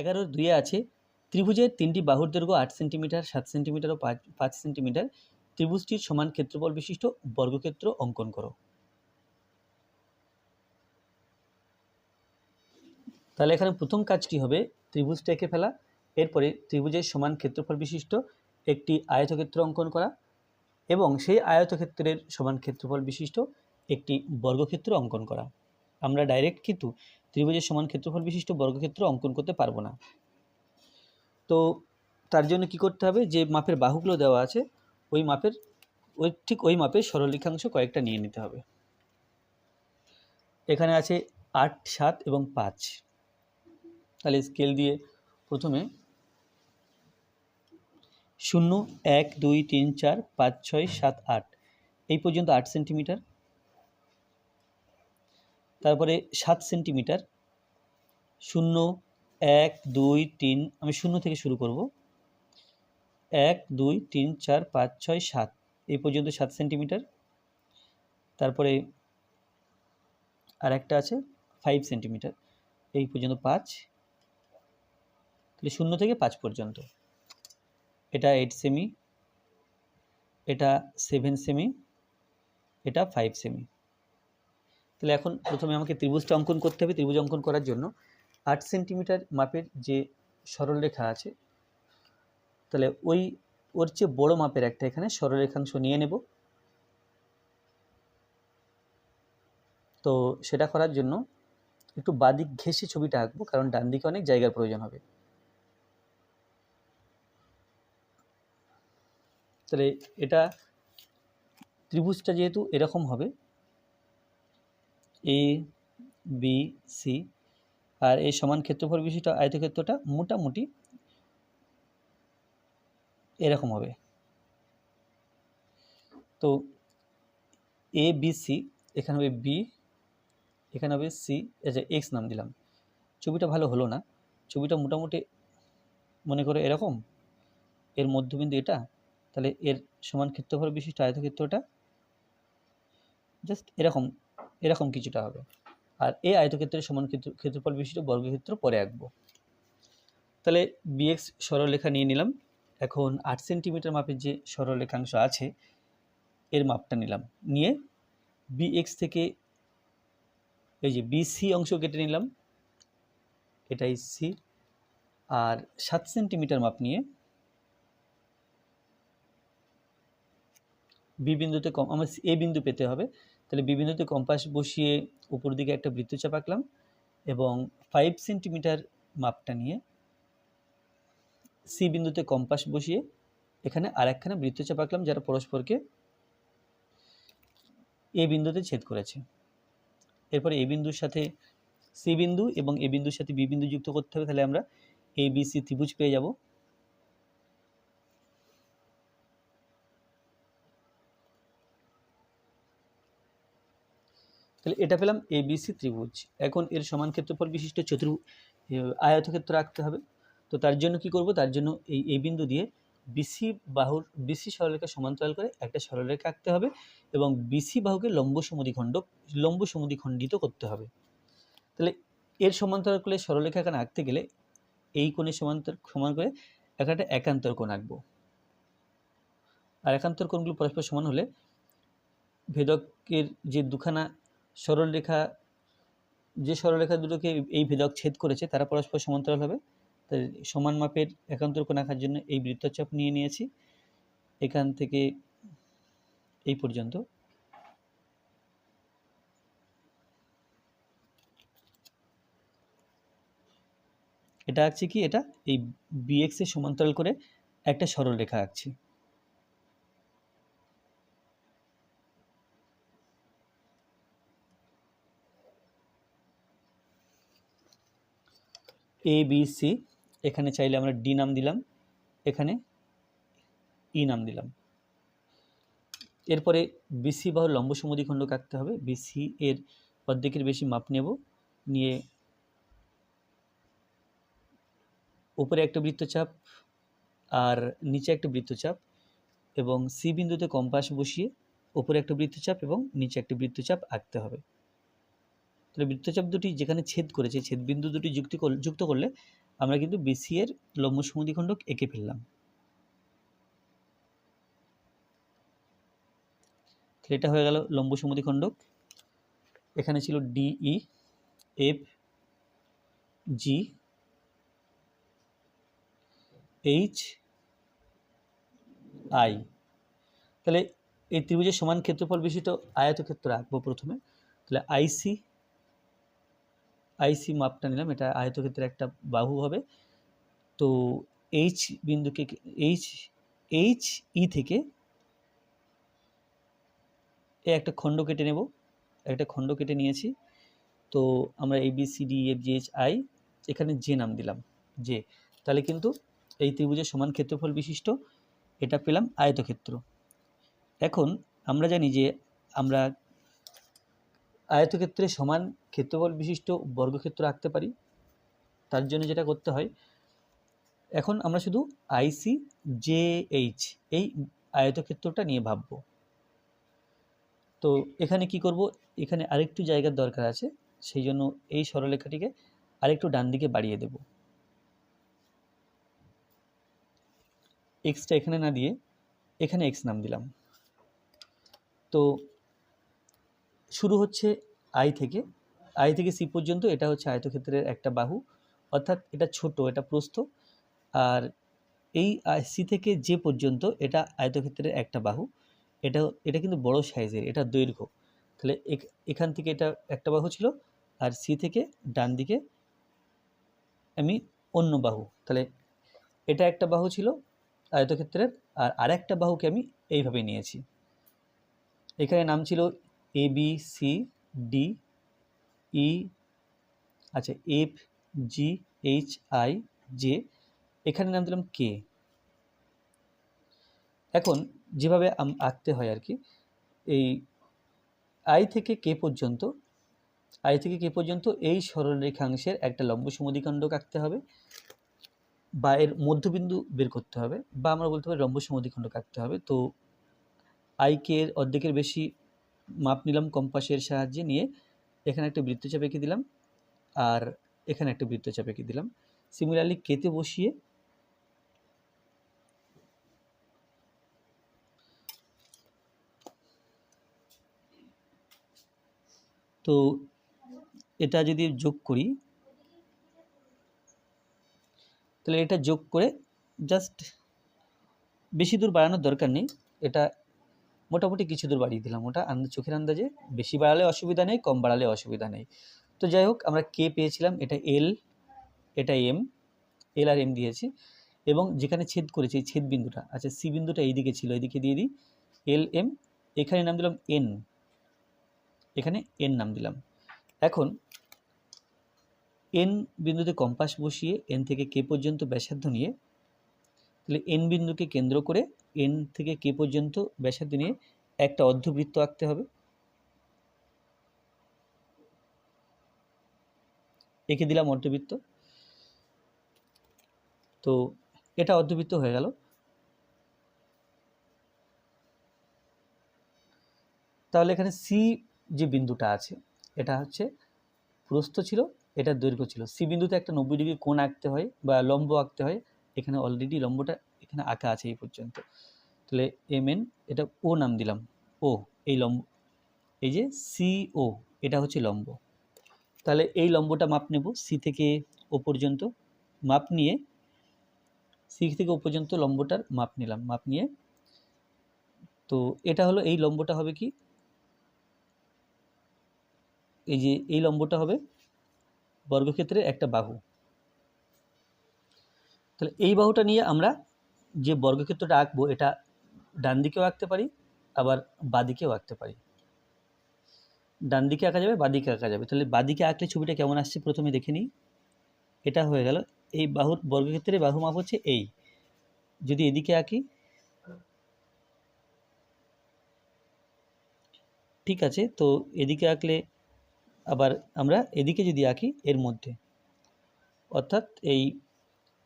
এগারো দুইয়ে আছে। ত্রিভুজের তিনটি বাহুর দৈর্ঘ্য আট সেন্টিমিটার, সাত সেন্টিমিটার ও পাঁচ সেন্টিমিটার। ত্রিভুজটির সমান ক্ষেত্রফল বিশিষ্ট বর্গক্ষেত্র অঙ্কন করো। তাহলে এখানে প্রথম কাজটি হবে ত্রিভুজটা এঁকে ফেলা। এরপরে ত্রিভুজের সমান ক্ষেত্রফল বিশিষ্ট একটি আয়তক্ষেত্র অঙ্কন করা এবং সেই আয়তক্ষেত্রের সমান ক্ষেত্রফল বিশিষ্ট একটি বর্গক্ষেত্র অঙ্কন করা। আমরা ডাইরেক্ট কিন্তু ত্রিভুজের সমান ক্ষেত্রফল বিশিষ্ট বর্গক্ষেত্র অঙ্কন করতে পারব না। তো তার জন্য কি করতে হবে? যে মাপের বাহুগুলো দেওয়া আছে, ওই মাপের, ওই ঠিক ওই মাপের সরলরেখাংশ কয়েকটা নিয়ে নিতে হবে। এখানে আছে আট, সাত এবং পাঁচ। তাহলে স্কেল দিয়ে প্রথমে শূন্য, এক, দুই, তিন, চার, পাঁচ, ছয়, সাত, আট। এই পর্যন্ত আট সেন্টিমিটার তারপরে সাত সেন্টিমিটার শূন্য, এক, দুই, তিন, আমি শূন্য থেকে শুরু করব। এক, দুই, তিন, চার, পাঁচ, ছয়, সাত, এই পর্যন্ত সাত সেন্টিমিটার তারপরে আর একটা আছে ফাইভ সেন্টিমিটার এই পর্যন্ত পাঁচ, তাহলে শূন্য থেকে পাঁচ পর্যন্ত। এটা এইট সেমি এটা সেভেন সেমি এটা ফাইভ সেমি তাহলে এখন প্রথমে আমাকে ত্রিভুজটা অঙ্কন করতে হবে, ত্রিভুজ অঙ্কন করার জন্য আট সেন্টিমিটার মাপের যে সরলরেখা আছে, তাহলে ওই, ওর চেয়ে বড় মাপের একটা এখানে সরলরেখাংশ নিয়ে নেব। তো সেটা করার জন্য একটু বাদিক ঘেঁষে ছবিটা আঁকবো, কারণ ডান দিকে অনেক জায়গার প্রয়োজন হবে। তাহলে এটা ত্রিভুজটা যেহেতু এরকম হবে এ বি সি আর এই সমান ক্ষেত্রফল বিশিষ্ট আয়তক্ষেত্রটা মোটামুটি এরকম হবে। তো এ বি সি এখানে হবে বি এখানে হবে সি আচ্ছা এক্স নাম দিলাম। ছবিটা ভালো হলো না। ছবিটা মোটামুটি মনে করে এরকম। এর মধ্যবিন্দু এটা। তাহলে এর সমান ক্ষেত্রফল বিশিষ্ট আয়তক্ষেত্রটা জাস্ট এরকম। এরকম কিছুটা হবে। আর এই আয়তক্ষেত্রের সমান ক্ষেত্র ক্ষেত্রফল বিশিষ্ট বর্গক্ষেত্র পরে আঁকবো। তাহলে বিএক্স সরলরেখা নিয়ে নিলাম। এখন আট সেন্টিমিটার মাপের যে সরলরেখাংশ আছে, এর মাপটা নিলাম। নিয়ে বিএক্স থেকে এই যে বিসি অংশ কেটে নিলাম। এটাই সি আর সাত সেন্টিমিটার মাপ নিয়ে বি বিন্দুতে কম, আমার এ বিন্দু পেতে হবে। তাহলে বি বিন্দুতে কম্পাস বসিয়ে উপর দিকে একটা বৃত্তচাপ আঁকলাম এবং ফাইভ সেন্টিমিটার মাপটা নিয়ে সি বিন্দুতে কম্পাস বসিয়ে এখানে আর একখানা বৃত্তচাপ আঁকলাম যারা পরস্পরকে এ বিন্দুতে ছেদ করেছে। এরপরে এ বিন্দুর সাথে সি বিন্দু এবং এ বিন্দুর সাথে বি বিন্দু যুক্ত করতে হবে। তাহলে আমরা এ, বি, সি ত্রিভুজ পেয়ে যাব। তাহলে এটা পেলাম এ সি ত্রিভুজ। এখন এর সমান ক্ষেত্রফল বিশিষ্ট চতুর্ভু আয়তক্ষেত্র রাখতে হবে। তো তার জন্য কি করব? তার জন্য এই এই বিন্দু দিয়ে বিসি বাহুর বিসি সরলরেখা সমান্তরাল করে একটা সরলরেখা আঁকতে হবে এবং বিসি বাহুকে লম্ব সমদ্বিখণ্ড লম্ব সমদ্বিখণ্ডিত করতে হবে। তাহলে এর সমান্তরাল করে সরলরেখা এখানে আঁকতে গেলে এই কোণের সমান্তর, সমান করে একটা একান্তর কোণ আঁকবো। আর একান্তর কোণগুলো পরস্পর সমান হলে ভেদকের যে দুখানা সরলরেখা যে সরলরেখা দুটোকে এই ভেদক ছেদ করেছে, তারা পরস্পর সমান্তরাল হবে। তাই সমান মাপের একান্তর কোণ আঁকার জন্য এই বৃত্তচাপ নিয়ে নিয়েছি, এখান থেকে এই পর্যন্ত। এটা আঁকছি কি? এটা এই বিএক্স এর সমান্তরাল করে একটা সরল রেখা আঁকছি। এ বি সি এখানে চাইলে আমরা ডি নাম দিলাম। এখানে ই নাম দিলাম। এরপরে বিসি বাহুর লম্ব সমদ্বিখণ্ড কাটতে হবে। বিসি এর অর্ধেকের বেশি মাপ নেব। নিয়ে উপরে একটা বৃত্তচাপ আর নিচে একটা বৃত্তচাপ এবং সি বিন্দুতে কম্পাস বসিয়ে উপরে একটা বৃত্তচাপ এবং নিচে একটা বৃত্তচাপ আঁকতে হবে। তাহলে বৃত্তচাপ দুটি যেখানে ছেদ করেছে, ছেদবিন্দু দুটি যুক্তি যুক্ত করলে আমরা কিন্তু বিসি এর লম্ব সমদ্বিখণ্ডক এঁকে ফেললাম। তাহলে এটা হয়ে গেল লম্ব সমদ্বিখণ্ডক এখানে ছিল D E F G H I তাহলে এই ত্রিভুজের সমান ক্ষেত্রফল বিশিষ্ট আয়তক্ষেত্র আঁকবো প্রথমে। তাহলে আইসি আইসি মাপটা নিলাম, এটা আয়তক্ষেত্রের একটা বাহু হবে। তো এইচ বিন্দুকে এইচ এইচ ই থেকে এ একটা খণ্ড কেটে নেব, একটা খণ্ড কেটে নিয়েছি। তো আমরা A B C D F G H I এখানে জে নাম দিলাম জে তাহলে কিন্তু এই ত্রিভুজের সমান ক্ষেত্রফল বিশিষ্ট, এটা পেলাম আয়তক্ষেত্র। এখন আমরা জানি যে আমরা আয়তক্ষেত্রে সমান ক্ষেত্রফল বিশিষ্ট বর্গক্ষেত্র আঁকতে পারি। তার জন্য যেটা করতে হয়, এখন আমরা শুধু আইসি জে এইচ এই আয়তক্ষেত্রটা নিয়ে ভাবব। তো এখানে কি করব? এখানে আরেকটু জায়গার দরকার আছে, সেই জন্য এই সরলরেখাটিকে আরেকটু ডান দিকে বাড়িয়ে দেব। এক্সটা এখানে না দিয়ে এখানে এক্স নাম দিলাম। তো শুরু হচ্ছে আই থেকে। আই থেকে সি পর্যন্ত এটা হচ্ছে আয়তক্ষেত্রের একটা বাহু। অর্থাৎ এটা ছোট, এটা প্রস্থ। আর এই সি থেকে যে পর্যন্ত এটা আয়তক্ষেত্রের একটা বাহু। এটা এটা কিন্তু বড় সাইজের, এটা দৈর্ঘ্য। তাহলে এখান থেকে এটা একটা বাহু ছিল আর সি থেকে ডান দিকে আমি অন্য বাহু। তাহলে এটা একটা বাহু ছিল আয়তক্ষেত্রের আর আরেকটা বাহুকে আমি এইভাবে নিয়েছি। এখানে নাম ছিল A B C D E আচ্ছা F G H I J এখানে নাম দিলাম কে এখন যেভাবে আঁকতে হয় আর কি, এই আই থেকে কে পর্যন্ত আই থেকে কে পর্যন্ত এই সরলরেখাংশের একটা লম্ব সমদ্বিখণ্ডক আঁকতে হবে বা এর মধ্যবিন্দু বের করতে হবে বা আমরা বলতে পারি লম্ব সমদ্বিখণ্ডক আঁকতে হবে। তো আইকে এর অর্ধেকের বেশি মাপ নিলাম কম্পাসের সাহায্যে নিয়ে এখানে একটা বৃত্তচাপ এঁকে দিলাম আর এখানে একটা বৃত্তচাপ এঁকে দিলাম। সিমিলারলি কেতে বসিয়ে তো এটা যদি যোগ করি, তাহলে এটা যোগ করে জাস্ট বেশি দূর বাড়ানোর দরকার নেই। এটা মোটামুটি কিছু দূর বাড়িয়ে দিলাম। ওটা চোখের আন্দাজে বেশি বাড়ালে অসুবিধা নেই, কম বাড়ালে অসুবিধা নেই। তো যাই হোক, আমরা কে পেয়েছিলাম, এটা এল এটা এম এল আর এম দিয়েছি। এবং যেখানে ছেদ করেছি, ছেদ বিন্দুটা আচ্ছা সি বিন্দুটা এইদিকে ছিল এইদিকে দিয়ে দিই। এল এম এখানে নাম দিলাম এন এখানে এন নাম দিলাম। এখন এন বিন্দুতে কম্পাস বসিয়ে এন থেকে কে পর্যন্ত ব্যাসার্ধ নিয়ে, তাহলে এন বিন্দুকে কেন্দ্র করে এন থেকে কে পর্যন্ত ব্যাসার্ধ নিয়ে একটা অর্ধবৃত্ত আঁকতে হবে। এঁকে দিলাম অর্ধবৃত্ত। তো এটা অর্ধবৃত্ত হয়ে গেল। তাহলে এখানে সি যে বিন্দুটা আছে, এটা হচ্ছে প্রস্থ ছিল এটা দৈর্ঘ্য ছিল। সি বিন্দুতে একটা নব্বই ডিগ্রি কোণ আঁকতে হয় বা লম্ব আঁকতে হয়। এখানে অলরেডি লম্বটা এখানে আঁকা আছে এই পর্যন্ত। তাহলে এম এন এটা ও নাম দিলাম। ও, এই লম্ব, এই যে সি ও, এটা হচ্ছে লম্ব। তাহলে এই লম্বটা মাপ নেব সি থেকে ও পর্যন্ত। মাপ নিয়ে সি থেকে ও পর্যন্ত লম্বটার মাপ নিলাম, মাপ নিয়ে। তো এটা হলো, এই লম্বটা হবে কি? এই যে এই লম্বটা হবে বর্গক্ষেত্রে একটা বাহু। তাহলে এই বাহুটা নিয়ে আমরা যে বর্গক্ষেত্রটা আঁকবো, এটা ডান দিকেও আঁকতে পারি, আবার বাদিকেও আঁকতে পারি। ডান দিকে আঁকা যাবে, বাদিকে আঁকা যাবে। তাহলে বাদিকে আঁকলে ছবিটা কেমন আসছে? প্রথমে দেখে নিই। এটা হয়ে গেল। এই বাহুর বর্গক্ষেত্রে বাহু মাপ হচ্ছে এই। যদি এদিকে আঁকি, ঠিক আছে, তো এদিকে আঁকলে আবার আমরা এদিকে যদি আঁকি, এর মধ্যে। অর্থাৎ এই,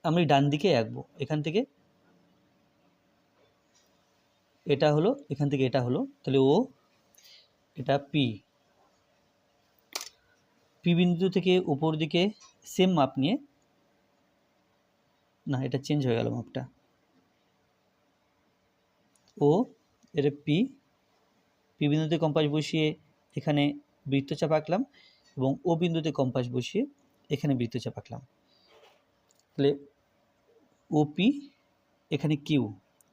আমি ডান দিকে আঁকবো। এখান থেকে এটা হলো, এখান থেকে এটা হলো, তাহলে ও, এটা পি পি বিন্দু থেকে উপর দিকে সেম মাপ নিয়ে, না, এটা চেঞ্জ হয়ে গেল মাপটা ও, এটা পি পি বিন্দুতে কম্পাস বসিয়ে এখানে বৃত্তচাপ আঁকলাম এবং ও বিন্দুতে কম্পাস বসিয়ে এখানে বৃত্তচাপ আঁকলাম। তাহলে ওপি এখানে কিউ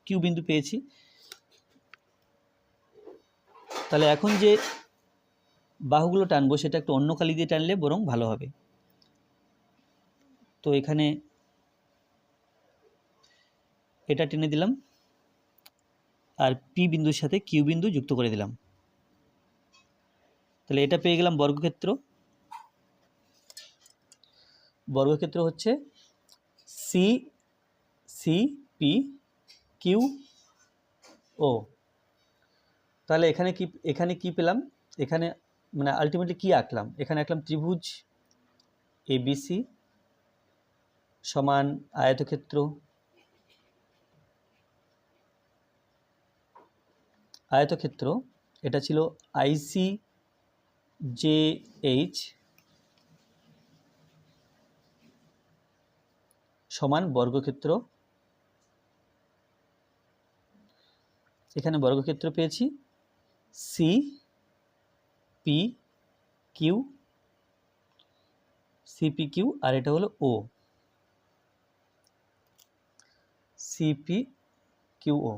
কিউ বিন্দু পেয়েছি। তাহলে এখন যে বাহুগুলো টানবো, সেটা একটু অন্য কালি দিয়ে টানলে বরং ভালো হবে। তো এখানে এটা টেনে দিলাম আর পি বিন্দুর সাথে কিউ বিন্দু যুক্ত করে দিলাম। তাহলে এটা পেয়ে গেলাম বর্গক্ষেত্র। বর্গক্ষেত্র হচ্ছে C C P Q O তাহলে এখানে কি এখানে কি পেলাম? এখানে মানে আলটিমেটলি কি আঁকলাম? এখানে আঁকলাম ত্রিভুজ এবিসি সমান আয়তক্ষেত্র আয়তক্ষেত্র, এটা ছিল আইসি জে এইচ সমান বর্গক্ষেত্র। এখানে বর্গক্ষেত্র পেয়েছি। C P Q CP Q আর এটা হলো ও সিপি কিউ ও